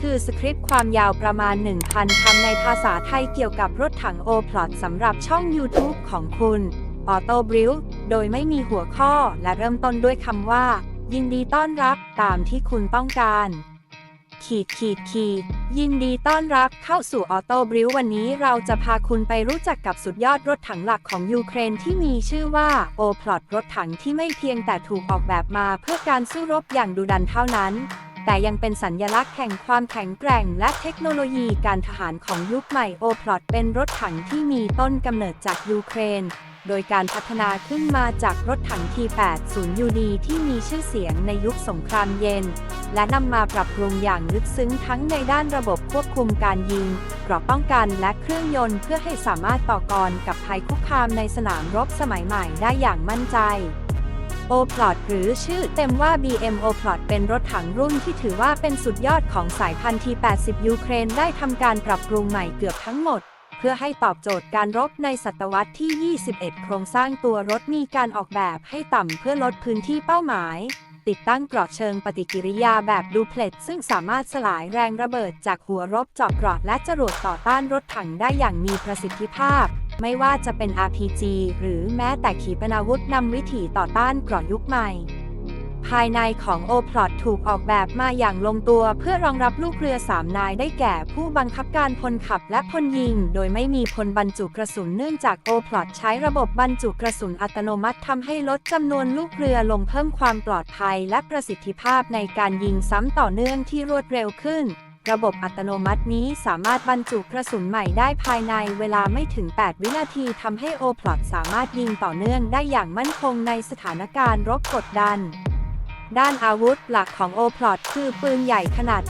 คือสคริปต์ความยาวประมาณ 1,000 คำในภาษาไทยเกี่ยวกับรถถังโอพลอตสำหรับช่อง YouTube ของคุณออโต้บริลโดยไม่มีหัวข้อและเริ่มต้นด้วยคำว่า ยินดีต้อนรับตามที่คุณต้องการ ขีดขีดขีดยินดีต้อนรับเข้าสู่ออโต้บริววันนี้เราจะพาคุณไปรู้จักกับสุดยอดรถถังหลักของยูเครนที่มีชื่อว่าโอพลอตรถถังที่ไม่เพียงแต่ถูกออกแบบมาเพื่อการสู้รบอย่างดุดันเท่านั้น แต่ยังเป็นสัญญลักษณ์แห่งความแข็งแกร่งและเทคโนโลยีการทหารของยุคใหม่โอพลอตเป็นรถถังที่มีต้นกำเนิดจากยูเครน โดยการพัฒนาขึ้นมาจากรถถัง T80UD ที่มีชื่อเสียงในยุคสงครามเย็น และนำมาปรับปรุงอย่างลึกซึ้งทั้งในด้านระบบควบคุมการยิงกราะป้องกันและเครื่องยนต์เพื่อให้สามารถต่อกรกับภัยคุกคามในสนามรบสมัยใหม่ได้อย่างมั่นใจ o p l o t หรือชื่อเต็มว่า BM o p l o t เป็นรถถังรุ่นที่ถือว่าเป็นสุดยอดของสายพันธุ์ T80 ยูเครนได้ทำการปรับปรุงใหม่เกือบทั้งหมด เพื่อให้ตอบโจทย์การรบในศตวรรษที่ 21 โครงสร้างตัวรถมีการออกแบบให้ต่ำเพื่อลดพื้นที่เป้าหมายติดตั้งเกราะเชิงปฏิกิริยาแบบดูเพลตซึ่งสามารถสลายแรงระเบิดจากหัวรบจาะเกราะและจรวดต่อต้านรถถังได้อย่างมีประสิทธิภาพ ไม่ว่าจะเป็น RPG หรือแม้แต่ขีปนาวุธนำวิถีต่อต้านเกราะยุคใหม่ ภายในของ o p l o t ถูกออกแบบมาอย่างลงตัวเพื่อรองรับลูกเรือ3นายได้แก่ผู้บังคับการพลขับและพลยิง โดยไม่มีพลบรรจุกระสุนเนื่องจาก o p l o t ใช้ระบบบรรจุกระสุนอัตโนมัติทำให้ลดจำนวนลูกเรือลงเพิ่มความปลอดภัย และประสิทธิภาพในการยิงซ้ำต่อเนื่องที่รวดเร็วขึ้น ระบบอัตโนมัตินี้สามารถบรรจุกระสุนใหม่ได้ภายในเวลาไม่ถึง 8 วินาทีทำให้ o p l o t สามารถยิงต่อเนื่องได้อย่างมั่นคงในสถานการณ์รบกดดัน ด้านอาวุธหลักของ o p l o t คือปืนใหญ่ขนาด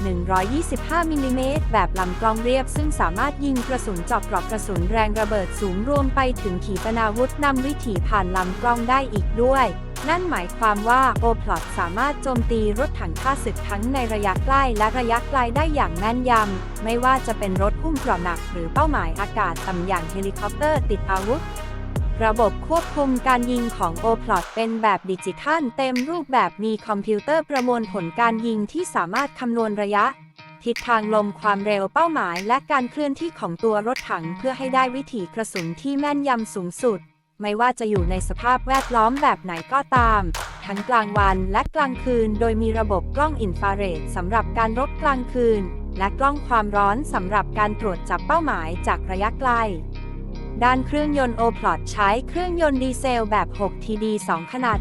125มิลลิเมตรแบบลำกล้องเรียบ ซึ่งสามารถยิงกระสุนเจาะกรอบกระสุนแรงระเบิดสูงรวมไปถึงขีปนาวุธนำวิถีผ่านลำกล้องได้อีกด้วย นั่นหมายความว่า o p l o t สามารถโจมตีรถถังข้าศึกทั้งในระยะใกล้และระยะไกลได้อย่างแม่นยำ ไม่ว่าจะเป็นรถหุ้มเกราะหนักหรือเป้าหมายอากาศต่ำอย่างเฮลิคอปเตอร์ติดอาวุธระบบควบคุมการยิงของ o p l o t เป็นแบบดิจิทัลเต็มรูปแบบมีคอมพิวเตอร์ประมวลผลการยิงที่สามารถคำนวณระยะ ทิศทางลมความเร็วเป้าหมายและการเคลื่อนที่ของตัวรถถังเพื่อให้ได้วิถีกระสุนที่แม่นยำสูงสุด ไม่ว่าจะอยู่ในสภาพแวดล้อมแบบไหนก็ตาม ทั้งกลางวันและกลางคืน โดยมีระบบกล้องอินฟราเรดสำหรับการรบกลางคืน และกล้องความร้อนสำหรับการตรวจจับเป้าหมายจากระยะไกล ด้านเครื่องยนต์โอพลอตใช้เครื่องยนต์ดีเซลแบบ 6 TD 2 ขนาด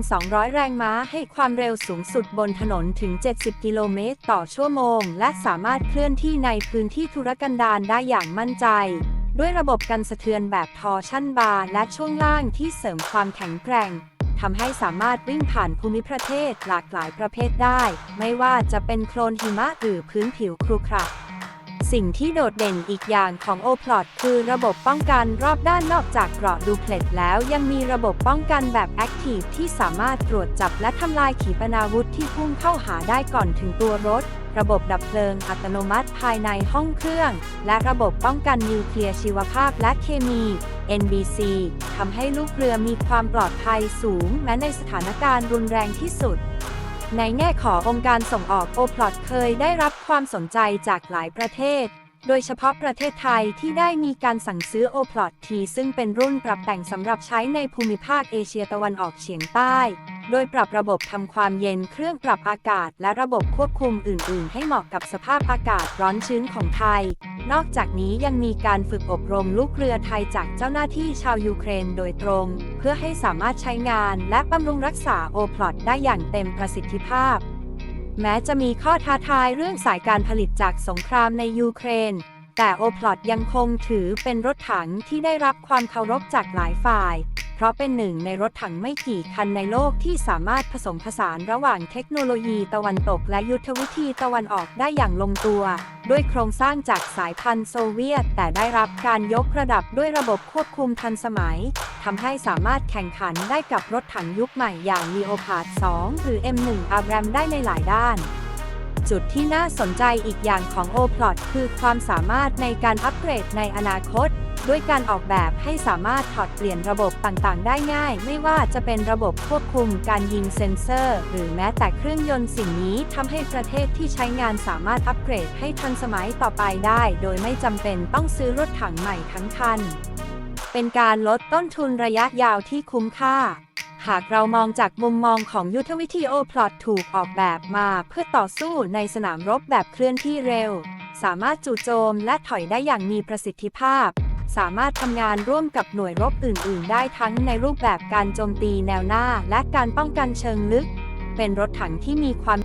1,200 แรงม้าให้ความเร็วสูงสุดบนถนนถึง 70 กิโลเมตรต่อชั่วโมง และสามารถเคลื่อนที่ในพื้นที่ธุรกันดารได้อย่างมั่นใจ ด้วยระบบกันสะเทือนแบบทอร์ชั่นบาร์และช่วงล่างที่เสริมความแข็งแกร่งทำให้สามารถวิ่งผ่านภูมิประเทศหลากหลายประเภทได้ ไม่ว่าจะเป็นโคลนหิมะหรือพื้นผิวครุขระสิ่งที่โดดเด่นอีกอย่างของ o p l o t คือระบบป้องกันรอบด้านนอกจากเกราะดูเพล็ตแล้วยังมีระบบป้องกันแบบ Active ที่สามารถตรวจจับและทำลายขีปนาวุธที่พุ่งเข้าหาได้ก่อนถึงตัวรถ ระบบดับเพลิงอัตโนมัติภายในห้องเครื่อง และระบบป้องกันนิวเคลียร์ชีวภาพและเคมี NBC ทำให้ลูกเรือมีความปลอดภัยสูง แม้ในสถานการณ์รุนแรงที่สุด ในแง่ขององค์การส่งออกโอพลอตเคยได้รับความสนใจจากหลายประเทศโดยเฉพาะประเทศไทยที่ได้มีการสั่งซื้อโอพลอตทีซึ่งเป็นรุ่นปรับแต่งสำหรับใช้ในภูมิภาคเอเชียตะวันออกเฉียงใต้ โดยปรับระบบทำความเย็นเครื่องปรับอากาศ และระบบควบคุมอื่น ๆ ให้เหมาะกับสภาพอากาศร้อนชื้นของไทย นอกจากนี้ยังมีการฝึกอบรมลูกเรือไทยจากเจ้าหน้าที่ชาวยูเครนโดยตรง เพื่อให้สามารถใช้งานและบำรุงรักษาโอพลอตได้อย่างเต็มประสิทธิภาพ แม้จะมีข้อท้าทายเรื่องสายการผลิตจากสงครามในยูเครน แต่โอพลอตยังคงถือเป็นรถถังที่ได้รับความเคารพจากหลายฝ่าย เพราะเป็นหนึ่งในรถถังไม่กี่คันในโลกที่สามารถผสมผสานระหว่างเทคโนโลยีตะวันตกและยุทธวิธีตะวันออกได้อย่างลงตัว ด้วยโครงสร้างจากสายพันธุ์โซเวียต แต่ได้รับการยกระดับด้วยระบบควบคุมทันสมัยทำให้สามารถแข่งขันได้กับรถถังยุคใหม่อย่าง Leopard 2 หรือ M1 Abram ได้ในหลายด้านจุดที่น่าสนใจอีกอย่างของ o p l o t คือความสามารถในการอัปเกรดในอนาคต ด้วยการออกแบบให้สามารถถอดเปลี่ยนระบบต่างๆ ได้ง่าย ไม่ว่าจะเป็นระบบควบคุมการยิงเซ็นเซอร์ หรือแม้แต่เครื่องยนต์สิ่งนี้ทำให้ประเทศที่ใช้งานสามารถอัปเกรดให้ทันสมัยต่อไปได้ โดยไม่จำเป็นต้องซื้อรถถังใหม่ทั้งคัน เป็นการลดต้นทุนระยะยาวที่คุ้มค่าหากเรามองจากมุมมองของยุทธวิธีโอพลอตถูกออกแบบมาเพื่อต่อสู้ในสนามรบแบบเคลื่อนที่เร็ว สามารถจู่โจมและถอยได้อย่างมีประสิทธิภาพ สามารถทำงานร่วมกับหน่วยรบอื่น ๆ ได้ทั้งในรูปแบบการโจมตีแนวหน้า และการป้องกันเชิงลึก เป็นรถถังที่มีความ